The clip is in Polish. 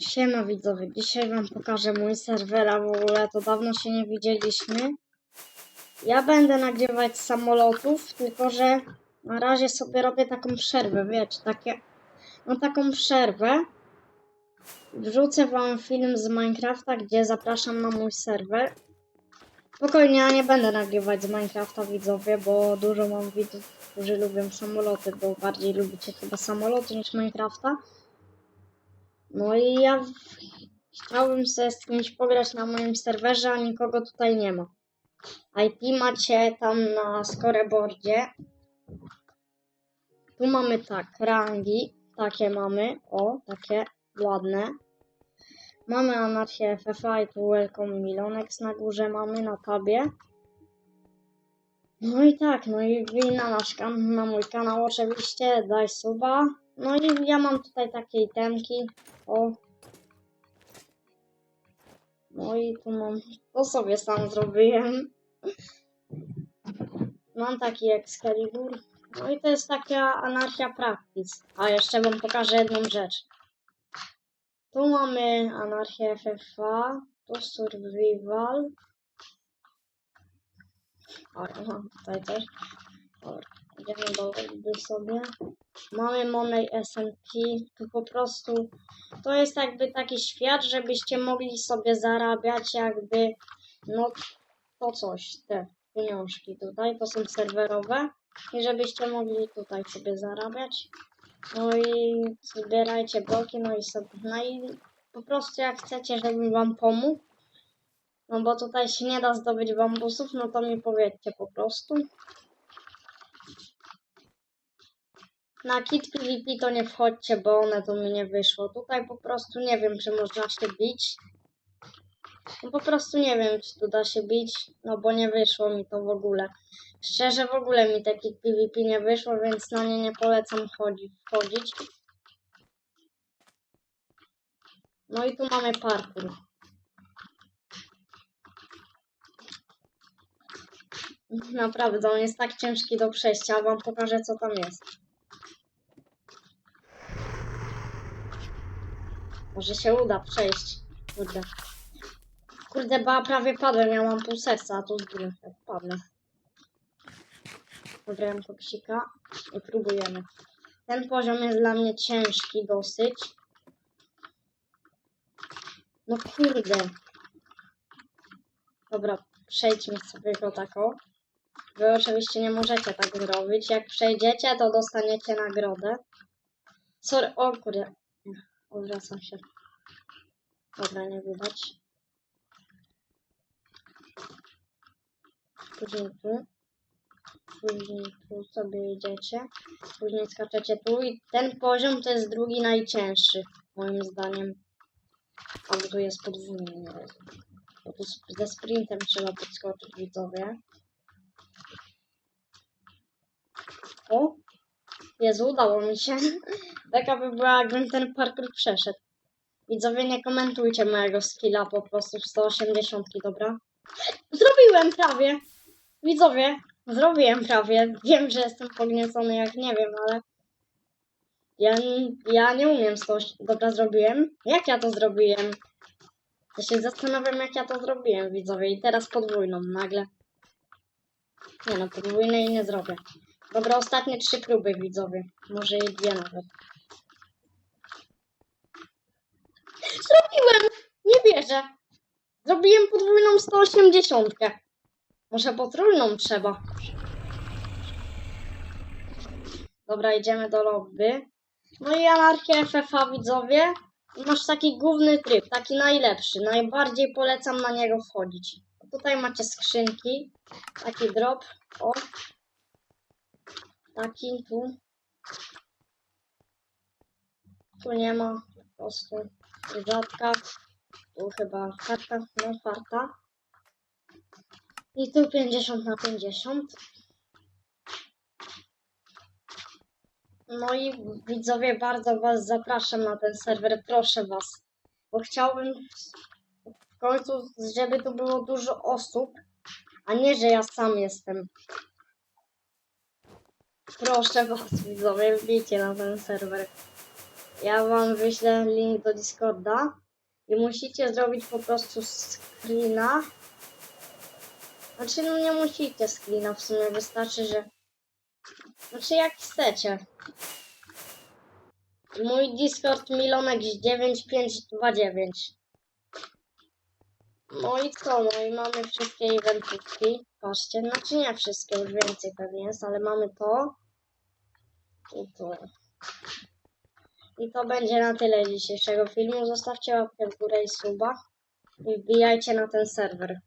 Siema widzowie, dzisiaj wam pokażę mój serwer, a w ogóle to dawno się nie widzieliśmy. Ja będę nagrywać samolotów, tylko że na razie sobie robię taką przerwę, wiecie, takie, no taką przerwę. Wrzucę wam film z Minecrafta, gdzie zapraszam na mój serwer. Spokojnie, ja nie będę nagrywać z Minecrafta widzowie, bo dużo mam widzów, którzy lubią samoloty, bo bardziej lubicie chyba samoloty niż Minecrafta. No i ja chciałbym sobie z kimś pograć na moim serwerze, a nikogo tutaj nie ma. IP macie tam na scoreboardzie. Tu mamy tak, rangi, takie mamy, o, takie ładne. Mamy anarchię FFA i tu welcome Milonex na górze mamy, na tabie. No i tak, no i na nasz na mój kanał oczywiście, daj suba. No i ja mam tutaj takie itemki, o. No i tu mam, to sobie sam zrobiłem. Mam taki Excalibur. No i to jest taka anarchia practice. A jeszcze wam pokażę jedną rzecz. Tu mamy anarchię FFA, tu survival. O, mam tutaj też. Dobra, idziemy do sobie. Mamy Money SMP, tu po prostu to jest jakby taki świat, żebyście mogli sobie zarabiać jakby, no to coś, te pieniążki tutaj, to są serwerowe i żebyście mogli tutaj sobie zarabiać. No i zbierajcie bloki, no i sobie, no i po prostu jak chcecie, żebym wam pomógł, no bo tutaj się nie da zdobyć bambusów, no to mi powiedzcie po prostu. Na kit PvP to nie wchodźcie, bo one to mi nie wyszło. Tutaj po prostu nie wiem, czy można się bić. No po prostu nie wiem, czy tu da się bić, no bo nie wyszło mi to w ogóle. Szczerze w ogóle mi taki PvP nie wyszło, więc na nie nie polecam chodzi, wchodzić. No i tu mamy parkour. Naprawdę, on jest tak ciężki do przejścia, wam pokażę co tam jest. Może się uda przejść. Kurde. Kurde, ba, prawie padłem, ja mam pół serca, a tu z góry jak padnę. Mam koksika i próbujemy. Ten poziom jest dla mnie ciężki dosyć. No kurde. Dobra, przejdźmy sobie go taką. Wy oczywiście nie możecie tak zrobić. Jak przejdziecie, to dostaniecie nagrodę. Sorry, o kurde. Odwracam się. Dobra, nie widać. Później tu. Później tu sobie jedziecie. Później skaczecie tu i ten poziom to jest drugi najcięższy, moim zdaniem. Ale tu jest podwójny, nie wiem. Bo tu ze sprintem trzeba podskoczyć, widzowie. O! Jezu, udało mi się. Taka by była, jakbym ten parkour przeszedł. Widzowie, nie komentujcie mojego skilla po prostu w 180, dobra? Zrobiłem prawie! Widzowie, zrobiłem prawie. Wiem, że jestem pogniecony, jak nie wiem, ale... Ja, ja nie umiem 180. Dobra, zrobiłem? Jak ja to zrobiłem? Ja się zastanawiam, jak ja to zrobiłem, widzowie. I teraz podwójną, nagle. Nie no, podwójnej nie zrobię. Dobra, ostatnie trzy próby, widzowie. Może i dwie nawet. Zrobiłem! Nie wierzę. Zrobiłem podwójną 180. Może potrójną trzeba. Dobra, idziemy do lobby. No i anarchia FFA, widzowie. Masz taki główny tryb, taki najlepszy. Najbardziej polecam na niego wchodzić. Tutaj macie skrzynki. Taki drop. O. Taki tu. Tu nie ma. Po prostu rzadka. Tu chyba karta, no farta. I tu 50 na 50. No i widzowie, bardzo Was zapraszam na ten serwer, proszę Was. Bo chciałbym w końcu, żeby tu było dużo osób, a nie, że ja sam jestem. Proszę Was, widzowie, wbijcie na ten serwer. Ja wam wyślę link do Discorda i musicie zrobić po prostu screena. Znaczy, no nie musicie screena, w sumie wystarczy, że... Znaczy, jak chcecie. Mój Discord Milonek 9529. No i co? No i mamy wszystkie eventówki. Patrzcie, znaczy nie wszystkie, już więcej pewnie jest, ale mamy to. I. I to będzie na tyle dzisiejszego filmu. Zostawcie łapkę w górę i suba. I wbijajcie na ten serwer.